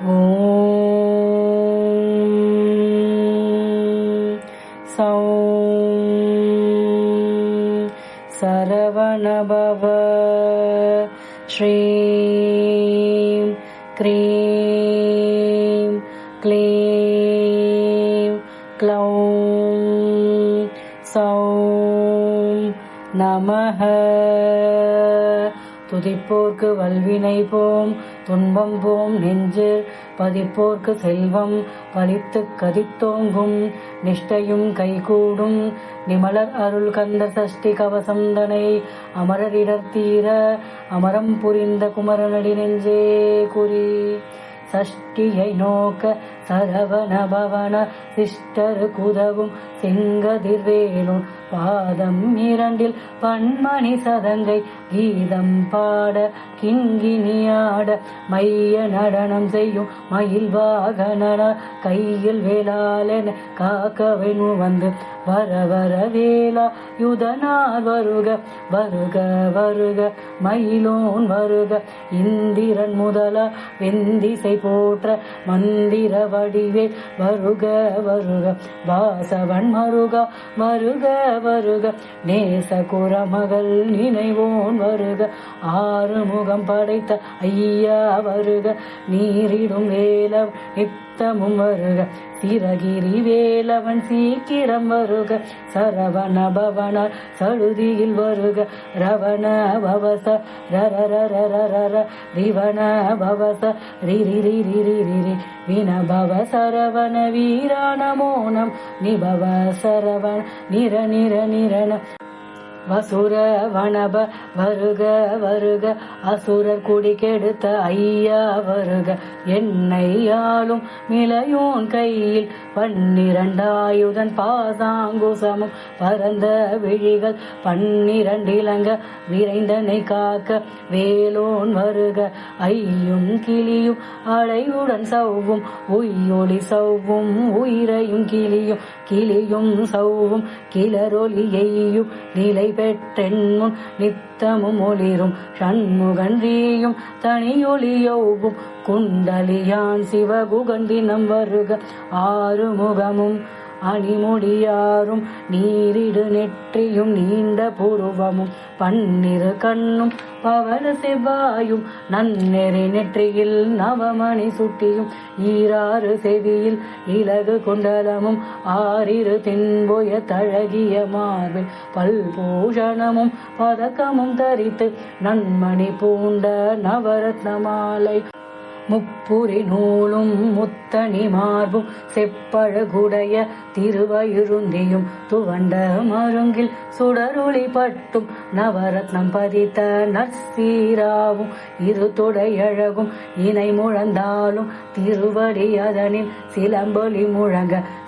ॐ सौं सरवणभव श्रीं क्रीं क्लीं क्लौं सौं நமः துதிப்போர்க்கு வல்வினை போம் துன்பம் போம் நெஞ்சு. பதிப்போர்க்கு செல்வம் பலித்து கதித்தோங்கும். நிஷ்டையும் கைகூடும். நிமலர் அருள் கந்த சஷ்டி கவசந்தனை அமரரிடர் தீர அமரம் புரிந்த குமரனடி நெஞ்சே குறி. சஷ்டி சஷ்டியை நோக்க சரவண பவன சிஷ்டரு குதவும் செங்கதிர்வேலும். பாதம் இரண்டில் பன்மணி சதங்கை கீதம் பாட கிங்கினியாட மைய நடனம் செய்யும் மயில் வாகனன கையில் வேளாளென காக்கவெனு வந்து. வர வர வேலா யுதனால் வருக வருக வருக மயிலோன் வருக. இந்திரன் முதல வெந்திசை போற்ற மந்திர வடிவேல் வருக வருக வாசவன் மருகா வருக வருக. நேச குரமகள் நினைவோன் வருக. ஆறுமுகம் படைத்த ஐயா வருக. நீரிடும் வேலம் நித்தமும் வருக. சிறகிரி வேலவன் சீக்கிரம் வருக. சரவண பவன சழுதியில் வருக. ரவண பவச ரர ரிவண பவச ரிரி வினபவ சரவண வீராண மோனம். நிபவ சரவண நிர நிர நிரண. வசுர வனப வருக வருக. அசுரர் குடி கெடுத்த ஐயா வருக. என்னை ஆளும் மிளையோன் கையில் பன்னிரண்டாயுதன் பாசாங்குசமும் பரந்த விழிகள் பன்னிரண்டிலங்க விரைந்தனை காக்க வேலோன் வருக. ஐயும் கிளியும் அலையுடன் சவ்வும் உய்யொளி சவ்வும் உயிரையும் கிளியும் கிளியும் சௌவும் கிளரொலியையும் நிலை பெற்றென்முன் நித்தமும் ஒளிரும். ஷண்முகன்றியும் தனியொலியோவும் குண்டலியான் சிவகுகன் தினம் வருக. ஆறுமுகமும் முகமும் அணிமுடியாரும் நீரிடு நெற்றியும் நீண்ட புருவமும் பன்னிரு கண்ணும் பவன செவ்வாயும் நன்னெறி நெற்றியில் நவமணி சுட்டியும் ஈராறு செவியில் இலகு குண்டலமும் ஆறிரு தென்போய தழகிய மார்பில் பல்பூஷணமும் பதக்கமும் தரித்து நன்மணி பூண்ட நவரத்ன மாலை முப்புரி நூலும் முத்தணி மார்பும் செப்பழகுடைய திருவயிருந்தியும் துவண்ட மருங்கில் சுடருளி பட்டும் நவரத்னம் பதித்த நற்சீராவும் இரு துடையழகும் இணை முழந்தாலும் திருவடி அதனில் சிலம்பொலி முழங்க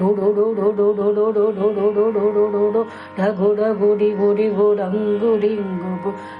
டு டு டு டு டு டு டு டு டு டு டு டு டு டு டு டகு டகு டிகு டிகு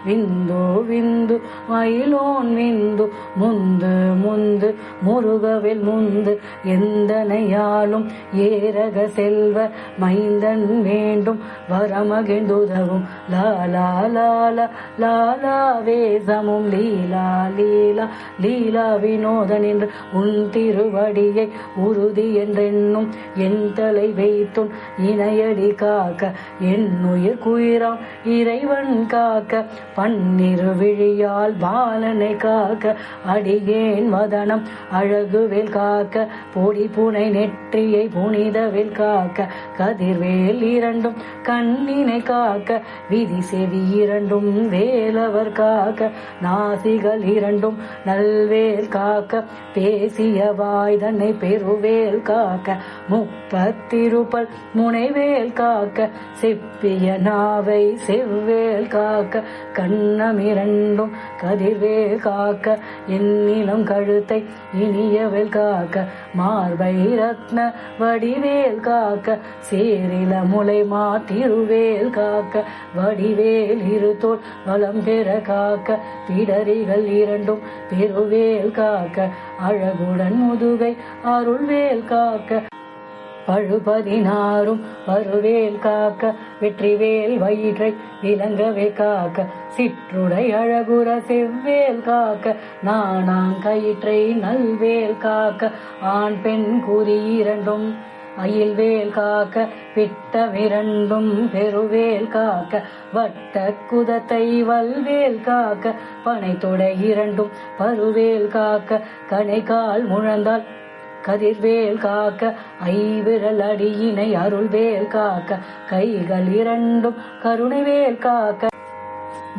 விந்து விந்து மயிலோன் விந்து முந்து முந்து முருகவில் முந்து எந்தனையாலும் ஏரக செல்வ மைந்தன் வேண்டும் வரமகிழ்ந்துதவும் லாலா லாலா லாலா வேசமும் லீலா லீலா லீலா வினோதன் என்று உன் திருவடியை உறுதி என்றென்னும் என் தலை வைத்தும் இணையடி காக்க என் உயிர் குயிராம் இறைவன் காக்க பன்னிரு விழியால் பாலனை காக்க அடியேன் வதனம் அழகுவேல் காக்க பொடி புனை நெற்றியை புனிதவேல் காக்க கதிர்வேல் இரண்டும் கண்ணினை காக்க விதி செவி இரண்டும் வேலவர் காக்க நாசிகள் இரண்டும் நல்வேல் காக்க பேசிய வாய்தனை பெருவேல் காக்க முக் பத்திருப்பல் முனைவேல் காக்க செப்பிய நாவை செவ்வேல் காக்க கண்ணமிரண்டும் கதிர்வேல் காக்க என்னிலும் கழுத்தை இனியவேல் காக்க மார்பை ரத்ன வடிவேல் காக்க சேரில முளை மாத்திருவேல் காக்க வடிவேல் இருத்தோல் வளம் பெற காக்க பிடரிகள் இரண்டும் பெருவேல் காக்க அழகுடன் முதுகை அருள்வேல் காக்க பழுபதினாரும் பருவேல் காக்க வெற்றிவேல் வயிற்றை விளங்கவே காக்க சிற்றுடை அழகுற செவ்வேல் காக்க நானாங் கயிற்றை நல்வேல் காக்க ஆண் பெண் கூறி இரண்டும் அயில்வேல் காக்க விட்டவிரண்டும் பெருவேல் காக்க வட்ட குதத்தை வல்வேல் காக்க பனைத்தொடை இரண்டும் பருவேல் காக்க கணைக்கால் முழந்தால் கதிர்வேல் காக்க ஐவிரல் அடியினை அருள்வேல் காக்க கைகள் இரண்டும் கருணைவேல் காக்க.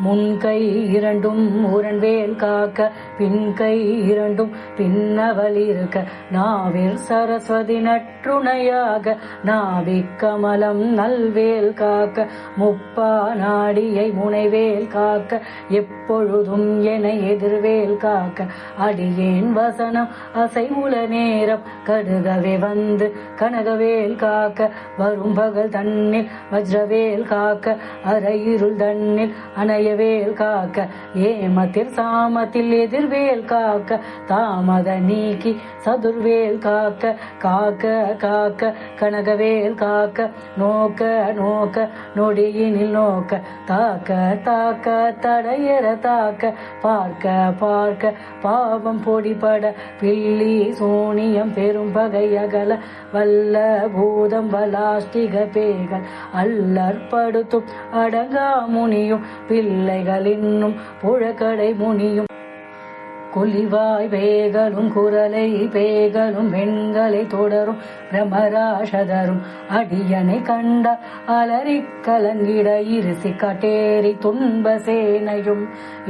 முன்கை இரண்டும் முரண்வேல் காக்க பின்கை இரண்டும் பின்னவல் இருக்க. நாவில் சரஸ்வதி நற்றுணையாக நாவிக்கமலம் நல்வேல் காக்க. முப்பா நாடியை முனைவேல் காக்க எப்பொழுதும் என எதிர்வேல் காக்க. அடியேன் வசனம் அசைவுல நேரம் கடுகவே வந்து கனகவேல் காக்க. வரும் பகல் தன்னில் வஜ்ரவேல் காக்க அரையிருள் தன்னில் வேல் காக்க ஏமத்தில் சாமத்தில் எதிர்வேல் காக்க தாமத நீக்கி சதுர்வேல் காக்க காக்க காக்க கனகவேல் காக்க நோக்க நோக்க நொடியினில் நோக்க தாக்க தாக்க தடையற தாக்க பார்க்க பார்க்க பாவம் பொடிபட பில்லி சூனியம் பெரும் பகையகல வல்ல பூதம் பலாஷ்டிக பேய்கள் அல்லற்படுத்தும் அடங்கா முனியும் பிள்ளைகள் இன்னும் புழக்கடை முனியும் கொலிவாய் பேகலும் குரலை பேகலும் பெண்களை தொடரும் பிரமராஷதரும் அடியனை கண்ட அலறி கலங்கிட இருசி கட்டேரி துன்ப சேனையும்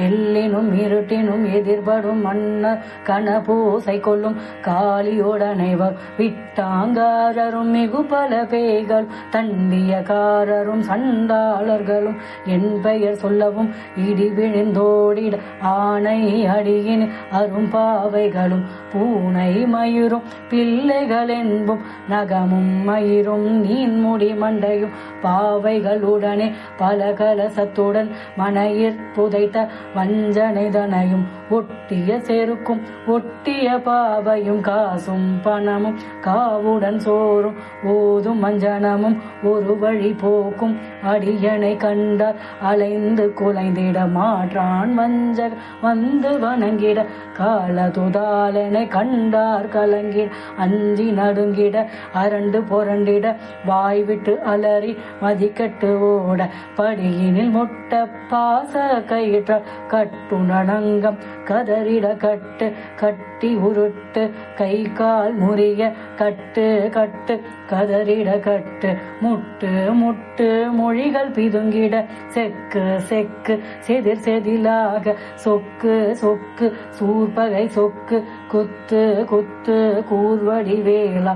எல்லினும் இருட்டினும் எதிர்படும் மன்னர் கனபூசை கொள்ளும் காளியோடனைவர் விட்டாங்காரரும் மிகு பல பேய்கள் தண்டியக்காரரும் சண்டாளர்களும் என் பெயர் சொல்லவும் இடி விழுந்தோடிட ஆணை அடியின் அரும்பாவைகளும் பூனை மயிரும் பிள்ளைகள் என்பும் நகமும் மயிரும். நீன்முடி மண்டையும் பாவைகளுடனே பல கலசத்துடன் மனையிற் புதைத்த வஞ்சனைதனையும் ஒட்டிய செருக்கும் ஒட்டிய பாவையும் காசும் பணமும் காவுடன் சோறும் ஓதும் மஞ்சனமும் ஒரு வழி போக்கும். அடியனை கண்டார் அலைந்து குலைந்திட மாற்றான் வஞ்சக வந்து வணங்கிட காலதுதாலனை கண்டார் கலங்கிட அஞ்சி நடுங்கிட அரண்டு புரண்டிட வாய் விட்டு அலறி மதிக்கட்டு ஓட படியினில் முட்ட பாச கயிற்ற கட்டுணடங்கம் கதறிட கட்டு கட்டி உருட்டு கை கால் முறிய கட்டு கட்டு கதறிட கட்டு முட்டு முட்டு மொழிகள் பிதுங்கிட செக்கு செக்கு செதிர் செதிலாக சொக்கு சொக்கு சூர்பகை சொக்கு குத்து குத்து கூர்வடி வேளா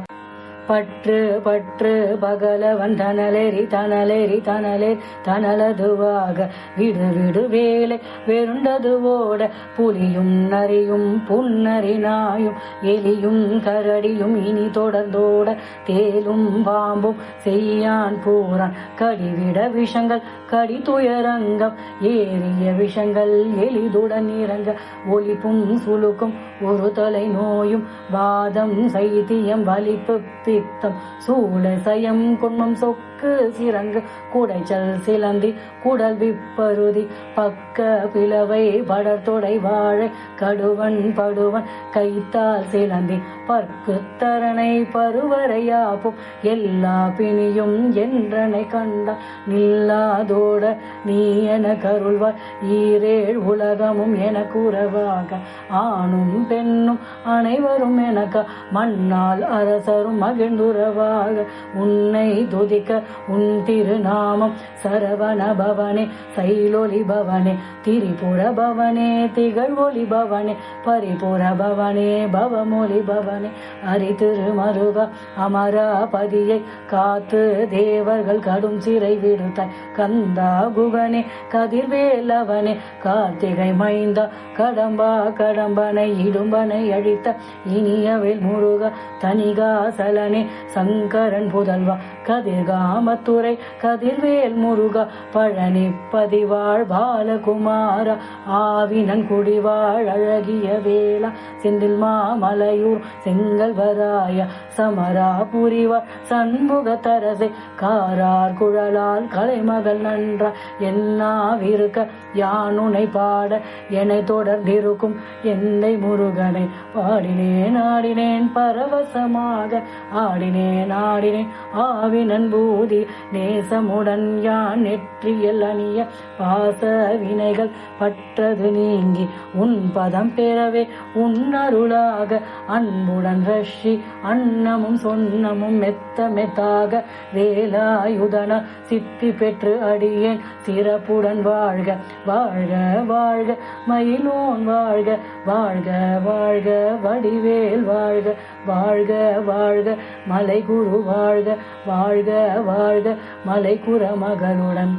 பற்று பற்று பகலவன் தனலேறி தனலேறி தனலே தனலதுவாக விடு விடு வேலை வெருண்டதுவோட புலியும் நரியும் புன்னரி நாயும் எலியும் கரடியும் இனி தொடர்ந்தோட தேலும் பாம்பும் செய்யான் பூரான். கடிவிட விஷங்கள் கடி துயரங்கம் ஏறிய விஷங்கள் எளிதுடன் இறங்க ஒலிப்பும் சுழுக்கும் ஒரு தலை நோயும் வாதம் சைத்தியம் வலிப்பு பித்தம் சூளசயம் குன்மம் சொக்கு பக்கு சிறங்கு கூடைச்சல் சிலந்தி குடல் விப்பருதி பக்க பிளவை படர்தொடை வாழை கடுவன் படுவன் கைத்தால் சிலந்தி பற்கு தரணை பருவரையாப்பும் எல்லா பிணியும் என்றனை கண்டால் நில்லாதோட நீ என கருள்வார் ஈரேழ் உலகமும் என கூறவாக ஆணும் பெண்ணும் அனைவரும் எனக்க மண்ணால் அரசரும் மகிழ்ந்துறவாக உன்னை துதிக்க உன் திருநாமம் சரவண பவனே சைலொலி பவனே திரிபுர பவனே திகழ்வொலி பவனே பரிபுர பவனே பவமொழி பவனே. அரி திருமருக அமராபதியை காத்து தேவர்கள் கடும் சிறை விடுத்தாய் கந்தா குகனே கதிர்வேலவனே கார்த்திகை மைந்தா கடம்பா கடம்பனை இடும்பனை அழித்த இனியவேல் முருக தனிகாசலனே சங்கரன் புதல்வா கதிர்கா கதிர்காமத்துறை கதிர்வேல் முருகா பழனி பதிவாழ் பாலகுமார ஆவினன் குடிவாழ் அழகிய வேளா செந்தில் மாமலையூர் செங்கல்வராய சமரா புரிவார் சண்முக தரசை காரார் குழலால் கலைமகள் நன்றா என்னாவிருக்க யானுனை பாட என்னை தொடர்ந்திருக்கும் என்னை முருகனை பாடினேன் ஆடினேன் பரவசமாக ஆடினேன் ஆடினேன் ஆவினன் பூ பகுதி நேசமுடன் யான் நெற்றியல் அணிய பாச வினைகள் பற்றது நீங்கி உன் பதம் பெறவே உன் அருளாக அன்புடன் ரஷி அன்னமும் சொன்னமும் மெத்த மெத்தாக வேலாயுதன சித்தி பெற்று அடியேன் சிறப்புடன் வாழ்க வாழ்க வாழ்க மயிலோன் வாழ்க வாழ்க வாழ்க வடிவேல் வாழ்க வாழ்க வாழ்க மலை குரு வாழ்க வாழ்க வாழ்க மலை குற மகளுடன்.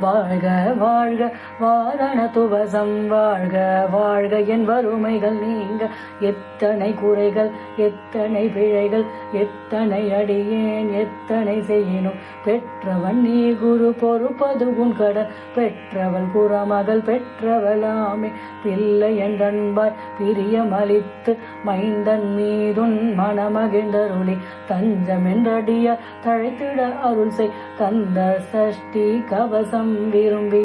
வாழ்க வாழ்க வாரண துவசம். வாழ்க வாழ்க என் வறுமைகள் நீங்க. எத்தனை குறைகள் எத்தனை பிழைகள் எத்தனை அடியேன் எத்தனை செய்யணும் பெற்றவன் நீ குரு பொறுப்பது உன் கடன் பெற்றவள் குறமகள் பெற்றவளாமே. பிள்ளை என்றன்பாய் பிரியமளித்து மைந்தன் மீதுன் மனமகிழ்ந்தருளி. தஞ்சம் என்றடிய தழைத்திட அருள் செய். கந்த சஷ்டி கவசம் விரும்பி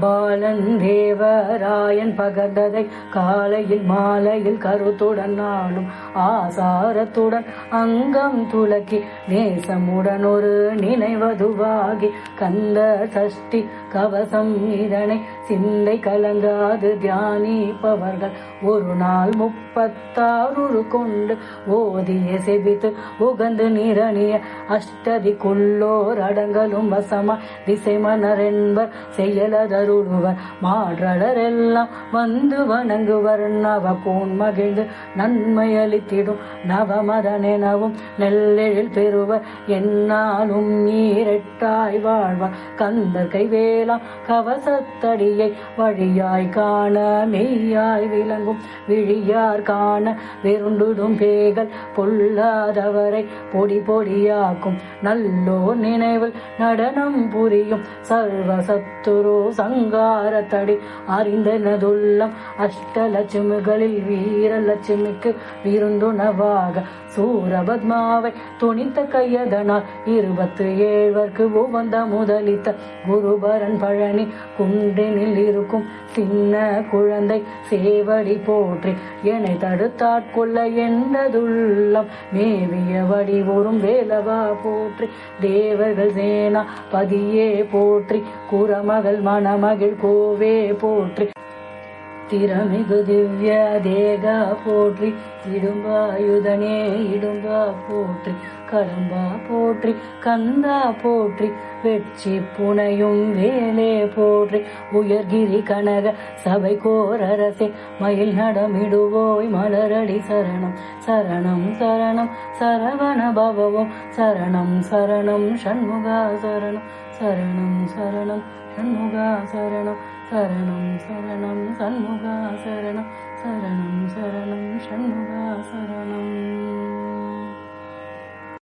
பாலன் தேவராயன் பகர்ந்ததை காலையில் மாலையில் கருத்துடன் நாடும் ஆசாரத்துடன் அங்கம் துலக்கி நேசமுடன் ஒரு நினைவதுவாகி கந்த சஷ்டி கவசம் இதனை சிந்தை கலங்காது தியானிப்பவர்கள். ஒரு நாள் முப்பத்தாறு கொண்டு ஓதிய செபித்து உகந்து நிரணிய அஷ்டதிக்குள்ளோர் அடங்கலும் வசமா திசை மன்னர் என்பர் செயலதருடுவர் மாற்றலரெல்லாம் வந்து வணங்குவர் நவ கோன் மகிழ்ந்து நன்மை அளித்திடும் நவமதனெனவும் நெல்லெழில் பெறுவர். என்னாலும் நீரெட்டாய் வாழ்வார். கந்தர் வேளாம் கவசத்தடியை வழியாய் காண மெய்யாய் விளங்கும். விழியார் காண வெருண்டுடும் பேகல் பொல்லாதவரை பொடி பொடியாக்கும். நல்லோர் நினைவில் நடனம் புரியும் சர்வசத்துரு சங்காரத்தடி. அறிந்தனதுள்ளம் அஷ்டலட்சுமிகளில் வீரலட்சுமிக்கு விருந்துணவாக சூரபத்மாவை துணித்த கையதனால் இருபத்து ஏழ்வர்க்கு உவந்த முதலித்த குருபரன் பழனி குண்டினில் இருக்கும் சின்ன குழந்தை சேவடி போற்றி என்னை தடுத்தாட்கொள்ள என்னதுள்ளம் மேவிய வடிவூரும் வேலவா போற்றி தேவர்கள் சேனா பதியே போற்றி குரமகள் மணமகள் கோவே போற்றி. திறமிகு திவ்ய தேகா போற்றி இடும்பாயுதனே இடும்பா போற்றி கடம்பா போற்றி கந்தா போற்றி வெற்றி புனையும் வேலே போற்றி உயர்கிரி கனக சபை கோரரசே மயில் நடமிடுவோய் மலரடி சரணம் சரணம் சரணம் சரவண பவவும் சரணம் சரணம் ஷண்முகா சரணம் சரணம் சரணம் ஷண்முகா சரணம். சரணம் சரணம் சண்முகா சரணம் சரணம் சரணம் ஷண்முகா சரணம்.